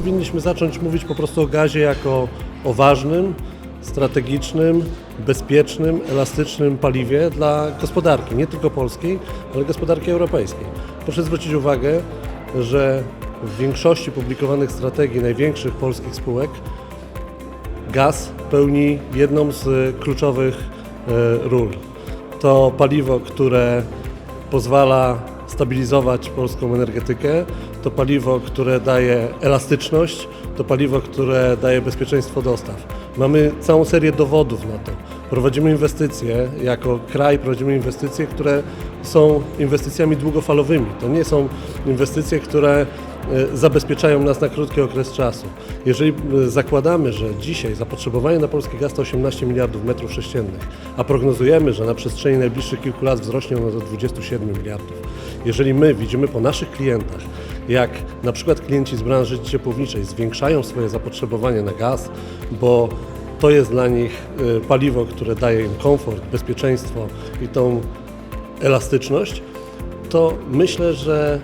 powinniśmy zacząć mówić po prostu o gazie jako o ważnym, strategicznym, bezpiecznym, elastycznym paliwie dla gospodarki, nie tylko polskiej, ale gospodarki europejskiej. Proszę zwrócić uwagę, że w większości publikowanych strategii największych polskich spółek gaz pełni jedną z kluczowych e, ról. To paliwo, które pozwala stabilizować polską energetykę, to paliwo, które daje elastyczność, to paliwo, które daje bezpieczeństwo dostaw. Mamy całą serię dowodów na to. Prowadzimy inwestycje, jako kraj prowadzimy inwestycje, które są inwestycjami długofalowymi. To nie są inwestycje, które e, zabezpieczają nas na krótki okres czasu. Jeżeli e, zakładamy, że dzisiaj zapotrzebowanie na polski gaz to 18 miliardów metrów sześciennych, a prognozujemy, że na przestrzeni najbliższych kilku lat wzrośnie ono do 27 miliardów, jeżeli my widzimy po naszych klientach, jak na przykład klienci z branży ciepłowniczej zwiększają swoje zapotrzebowanie na gaz, bo to jest dla nich y, paliwo, które daje im komfort, bezpieczeństwo i tą elastyczność, to myślę, że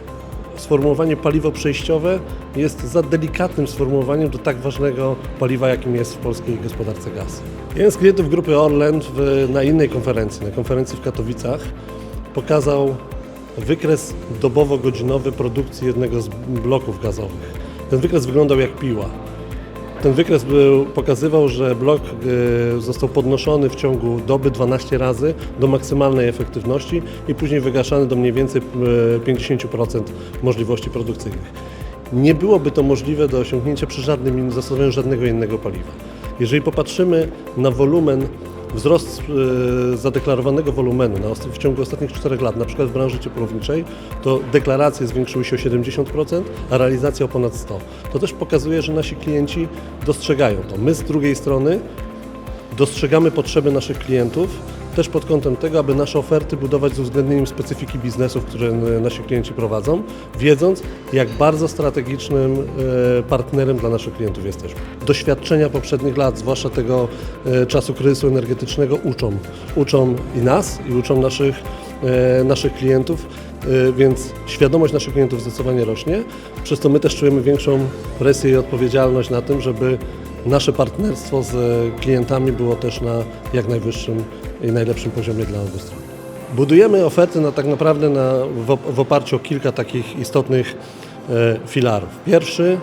sformułowanie paliwo przejściowe jest za delikatnym sformułowaniem do tak ważnego paliwa, jakim jest w polskiej gospodarce gaz. Jeden z klientów grupy Orlen w, na innej konferencji, na konferencji w Katowicach, pokazał wykres dobowo-godzinowy produkcji jednego z bloków gazowych. Ten wykres wyglądał jak piła. Ten wykres był, pokazywał, że blok y, został podnoszony w ciągu doby 12 razy do maksymalnej efektywności i później wygaszany do mniej więcej y, 50% możliwości produkcyjnych. Nie byłoby to możliwe do osiągnięcia przy żadnym zastosowaniu żadnego innego paliwa. Jeżeli popatrzymy na wolumen, wzrost y, zadeklarowanego wolumenu w ciągu ostatnich 4 lat, na przykład w branży ciepłowniczej, to deklaracje zwiększyły się o 70%, a realizacja o ponad 100%. To też pokazuje, że nasi klienci dostrzegają to. My z drugiej strony dostrzegamy potrzeby naszych klientów, też pod kątem tego, aby nasze oferty budować z uwzględnieniem specyfiki biznesów, które nasi klienci prowadzą, wiedząc, jak bardzo strategicznym e, partnerem dla naszych klientów jesteśmy. Doświadczenia poprzednich lat, zwłaszcza tego e, czasu kryzysu energetycznego, uczą. Uczą i nas, i uczą naszych, e, naszych klientów, więc świadomość naszych klientów zdecydowanie rośnie. Przez to my też czujemy większą presję i odpowiedzialność na tym, żeby nasze partnerstwo z klientami było też na jak najwyższym i najlepszym poziomie dla obu stron. Budujemy oferty na, tak naprawdę na, w, w oparciu o kilka takich istotnych e, filarów. Pierwszy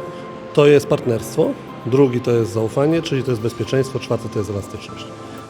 to jest partnerstwo, drugi to jest zaufanie, czyli to jest bezpieczeństwo, czwarty to jest elastyczność.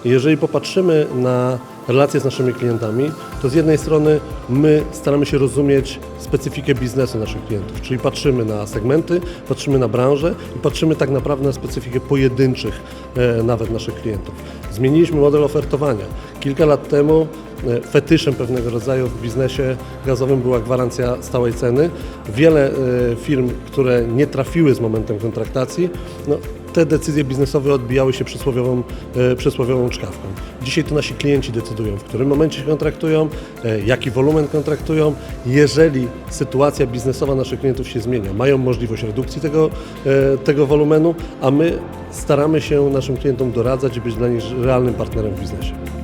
Jeżeli popatrzymy na relacje z naszymi klientami, to z jednej strony my staramy się rozumieć specyfikę biznesu naszych klientów, czyli patrzymy na segmenty, patrzymy na branżę i patrzymy tak naprawdę na specyfikę pojedynczych e, nawet naszych klientów. Zmieniliśmy model ofertowania. Kilka lat temu e, fetyszem pewnego rodzaju w biznesie gazowym była gwarancja stałej ceny. Wiele e, firm, które nie trafiły z momentem kontraktacji, no, te decyzje biznesowe odbijały się przysłowiową, e, przysłowiową czkawką. Dzisiaj to nasi klienci decydują, w którym momencie się kontraktują, e, jaki wolumen kontraktują. Jeżeli sytuacja biznesowa naszych klientów się zmienia, mają możliwość redukcji tego, e, tego wolumenu, a my staramy się naszym klientom doradzać i być dla nich realnym partnerem w biznesie.